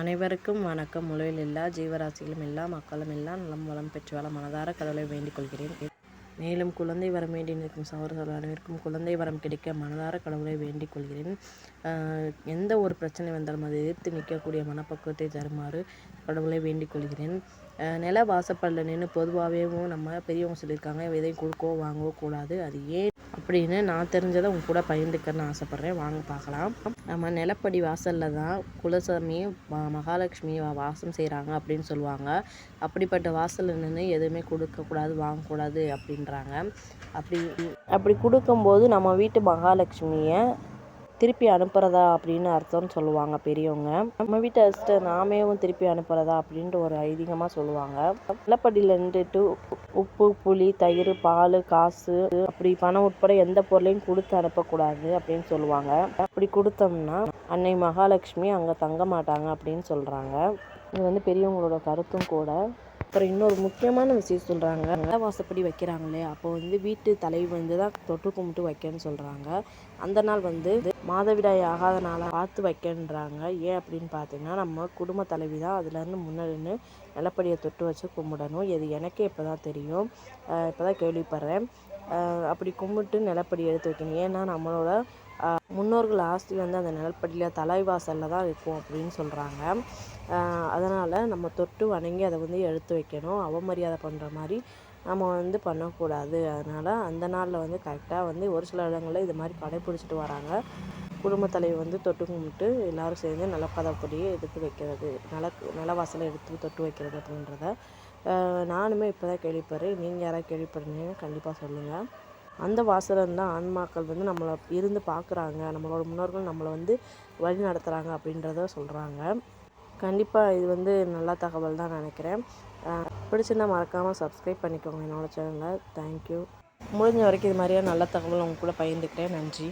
அனைவருக்கும் வணக்கம். உலகில் எல்லா ஜீவராசிகளும் எல்லா மக்களும் எல்லா நலம் வளம் பெற்று வள மனதார கடவுளை வேண்டிக் கொள்கிறேன். மேலும் குழந்தை வரம் வேண்டி நிற்கும் சகோதரர்கள் அனைவருக்கும் குழந்தை வரம் கிடைக்க மனதார கடவுளை வேண்டிக் கொள்கிறேன். எந்த ஒரு பிரச்சனை வந்தாலும் அதை எதிர்த்து நிற்கக்கூடிய மனப்பக்குவத்தை தருமாறு கடவுளை வேண்டிக் கொள்கிறேன். நில வாசப்படில் நின்று பொதுவாகவேவும் நம்ம பெரியவங்க சொல்லியிருக்காங்க எதையும் கொடுக்கோ வாங்கவோ கூடாது அது ஏன் அப்படின்னு நான் தெரிஞ்சதை உங்க கூட பகிர்ந்துக்கன்னு ஆசைப்பட்றேன். வாங்க பார்க்கலாம். நம்ம நிலப்படி வாசலில் தான் குலசாமி மகாலட்சுமி வா- வாசம் செய்கிறாங்க அப்படின்னு சொல்லுவாங்க. அப்படிப்பட்ட வாசலில் நின்று எதுவுமே கொடுக்கக்கூடாது வாங்கக்கூடாது அப்படின்றாங்க. அப்படி அப்படி கொடுக்கும்போது நம்ம வீட்டு மகாலட்சுமியை திருப்பி அனுப்புகிறதா அப்படின்னு அர்த்தம்னு சொல்லுவாங்க பெரியவங்க. நம்ம வீட்டு அரிசிட்ட நாமேவும் திருப்பி அனுப்புகிறதா அப்படின்ட்டு ஒரு ஐதீகமாக சொல்லுவாங்க. நிலப்படியில் நின்றுட்டு உப்பு புளி தயிர் பால் காசு அப்படி பணம் உட்பட எந்த பொருளையும் கொடுத்து அனுப்பக்கூடாது அப்படின்னு சொல்லுவாங்க. அப்படி கொடுத்தோம்னா அன்னை மகாலட்சுமி அங்கே தங்க மாட்டாங்க அப்படின்னு சொல்கிறாங்க இது வந்து பெரியவங்களோட கருத்தும் கூட. அப்புறம் இன்னொரு முக்கியமான விஷயம் சொல்கிறாங்க நிலவாசப்படி வைக்கிறாங்களே அப்போ வந்து வீட்டு தலைவி வந்து தான் தொட்டு கும்பிட்டு வைக்கன்னு சொல்கிறாங்க அந்த நாள் வந்து மாதவிடாய் ஆகாத நாளாக பார்த்து வைக்கன்றாங்க. ஏன் அப்படின்னு பார்த்தீங்கன்னா நம்ம குடும்ப தலைவி தான் அதுலேருந்து முன்னாடின்னு நிலப்படியை தொட்டு வச்சு கும்பிடணும். இது எனக்கே இப்போ தான் தெரியும். இப்போ தான் கேள்விப்படுறேன். அப்படி கும்பிட்டு நிலப்படி எடுத்து வைக்கணும். ஏன்னா நம்மளோட முன்னோர்கள் ஆஸ்தி வந்து அந்த நிலப்படியில் தலைவாசலில் தான் இருக்கும் அப்படின்னு சொல்கிறாங்க அதனால் நம்ம தொட்டு வணங்கி அதை வந்து எடுத்து வைக்கணும். அவமரியாதை பண்ணுற மாதிரி நம்ம வந்து பண்ணக்கூடாது. அதனால் அந்த நாளில் வந்து கரெக்டாக வந்து ஒரு சில இடங்களில் இது மாதிரி கடைப்பிடிச்சிட்டு வராங்க. குடும்பத் தலைவி வந்து தொட்டு கும்பிட்டு எல்லாரும் சேர்ந்து நிலப்பதப்படியே எடுத்து வைக்கிறது. நில நிலவாசலை எடுத்து தொட்டு வைக்கிறது அப்படின்றத நானுமே இப்போ தான் கேள்விப்படுறேன். நீங்கள் யாராவது கேள்விப்படுறீங்கன்னு கண்டிப்பாக சொல்லுங்கள் அந்த வாசலம் தான் ஆன்மாக்கள் வந்து நம்மளை இருந்து பார்க்குறாங்க நம்மளோட முன்னோர்கள் நம்மளை வந்து வழி நடத்துகிறாங்க அப்படின்றத சொல்கிறாங்க கண்டிப்பாக இது வந்து நல்ல தகவல் தான் நினைக்கிறேன். ஆஹ் பிடிச்சிருந்தா மறக்காமல் சப்ஸ்கிரைப் பண்ணிக்கோங்க என்னோட சேனலை. தேங்க்யூ முடிஞ்ச வரைக்கும் இது மாதிரியான நல்ல தகவல் உங்கள் கூட பகிர்ந்துக்கிறேன். நன்றி.